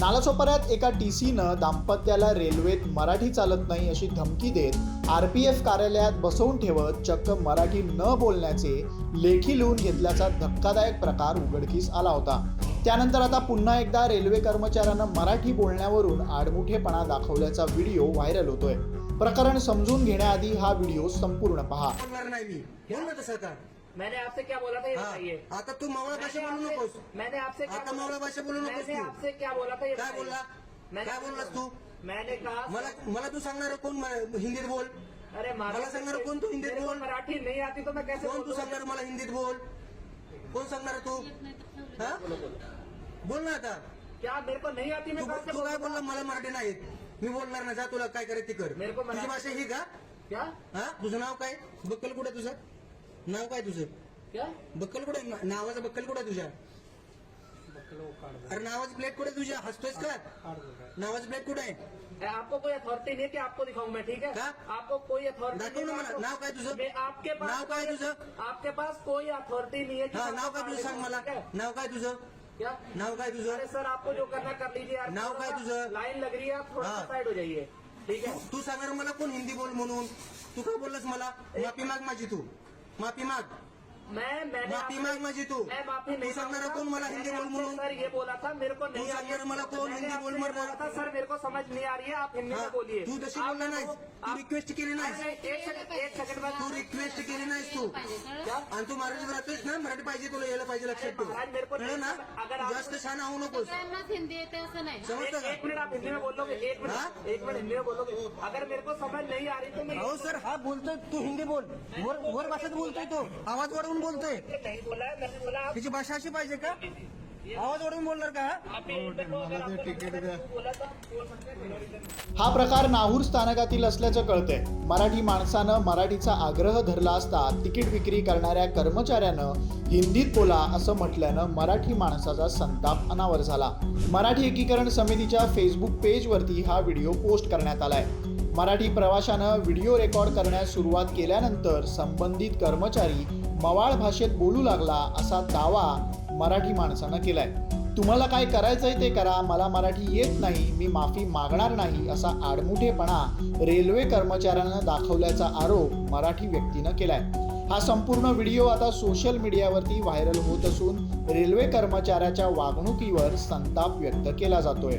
नालासोपाऱ्यात एका टी सीनं दाम्पत्याला रेल्वेत मराठी चालत नाही अशी धमकी देत आर पी एफ कार्यालयात बसवून ठेवत चक्क मराठी न बोलण्याचे लेखी लिहून घेतल्याचा धक्कादायक प्रकार उघडकीस आला होता. त्यानंतर आता पुन्हा एकदा रेल्वे कर्मचाऱ्यांना मराठी बोलण्यावरून आडमुठेपणा दाखवल्याचा व्हिडिओ व्हायरल होतोय. प्रकरण समजून घेण्याआधी हा व्हिडिओ संपूर्ण पहा. नाही मी. मैंने आपसे क्या बोला था ये हा. बताइए आता तू मावळा भाषा बोलू नकोस मैंने आपसे क्या आता बोला? मावळा भाषा बोलू नकोस मैंने. आपसे क्या बोला था ये काय बताइए. बोलला काय बोललास तू मैंने कहा मला मला तू सांगणार कोण हिंदीत बोल अरे मला सांगणार कोण तू हिंदीत बोल? मराठी नहीं आती तो मैं कैसे कोण तू? सांगणार मला हिंदीत बोल कोण सांगणार तू हा बोल ना आता क्या मेरे को नहीं आती मैं तू कैसे तू काय बोलूं? बोलला मला मराठी नाही. मी बोलणार ना जा तुला काय करायचं ते कर मेरे को मराठी- तुझी भाषा ही का क्या हा तुझं नाव काय बक्कल कुठे तुझं नाव काय तुझं? क्या? बक्कल कुठे नावाचं बक्कल कुठे तुझ्या? अरे नावाची प्लेट कुठे तुझ्या? हसतोयस का? नावाची प्लेट कुठे आहे? ए, आपको कोई अथॉरिटी नहीं है कि आपको दिखाऊं मैं ठीक है? क्या? आपको कोई अथॉरिटी दाखव ना मला. नाव काय तुझं? मैं आपके पास नाव काय तुझं? आपके पास कोई अथॉरिटी नहीं है कि हा नाव काय तुझं सांग मला. ठीक है? नाव काय तुझं? क्या? नाव काय अरे तुझं सर आपको जो करना कर लीजिए यार। नाव काय तुझं? लाइन लग रही है आप थोड़ा हाँ। साइड हो जाइए ठीक है? तू सांगणार मला कोण हिंदी बोल म्हणून? तू काय बोललास मला? माफी माग माझी तू. माफी माग. मैं मैंने माफी माग माझी तू. मैं माफी नहीं तू सांगणार मांगता। कोण मला हिंदी मैंने बोल आपसे म्हणून सर ये बोला था मेरे को नहीं तू आ रही सांगणार मला कोण मैंने हिंदी आपसे बोल ये म्हणून? बोला था सर मेरे को समझ नहीं आ रही है आप हिंदी हा, में बोलिए। तू तशी बोलला को- तू रिक्वेस्ट केली नहीं, एक सेकंड एक तू रिक्वेस्ट केली नाहीस तू. क्या आणि तू मराठीत राहतोयस ना मराठी पाहिजे तुला यायला पाहिजे लक्षात ठेव. ना? अगर आप- जास्त छान होऊ नकोस. सगळ्यांनाच हिंदी येते असं नाही. समजतं एक, एक का मिनट आप हिंदी में बोलोगे? एक हाँ? मिनट एक मिनट हिंदी में बोलोगे? अगर मेरे को समझ नहीं आ रही तो मैं हो सर हा बोलतोय तू हिंदी बोल. वर वर भाषेत बोलतोय तो. आवाज वाढवून बोलतोय. नहीं बोला बोला त्याची भाषा अशी पाहिजे का? आवाज ओढून बोलणार का? हा? हा प्रकार नाहूर स्थानकातील असल्याचं कळतंय. मराठी माणसानं मराठीचा आग्रह धरला असता तिकीट विक्री करणाऱ्या कर्मचाऱ्यानं हिंदीत बोला असं म्हटल्यानं मराठी माणसाचा संताप अनावर झाला. मराठी एकीकरण समितीच्या फेसबुक पेजवरती हा व्हिडिओ पोस्ट करण्यात आलाय. मराठी प्रवाशानं व्हिडिओ रेकॉर्ड करण्यास सुरुवात केल्यानंतर संबंधित कर्मचारी मवाळ भाषेत बोलू लागला असा दावा मराठी माणसानं केलाय. तुम्हाला काय करायचंय ते करा. मला मराठी येत नाही. मी माफी मागणार नाही असा आडमुठेपणा रेल्वे कर्मचाऱ्यांना दाखवल्याचा आरोप मराठी व्यक्तीनं केलाय. हा संपूर्ण व्हिडिओ आता सोशल मीडियावरती व्हायरल होत असून रेल्वे कर्मचाऱ्याच्या वागणुकीवर संताप व्यक्त केला जातोय.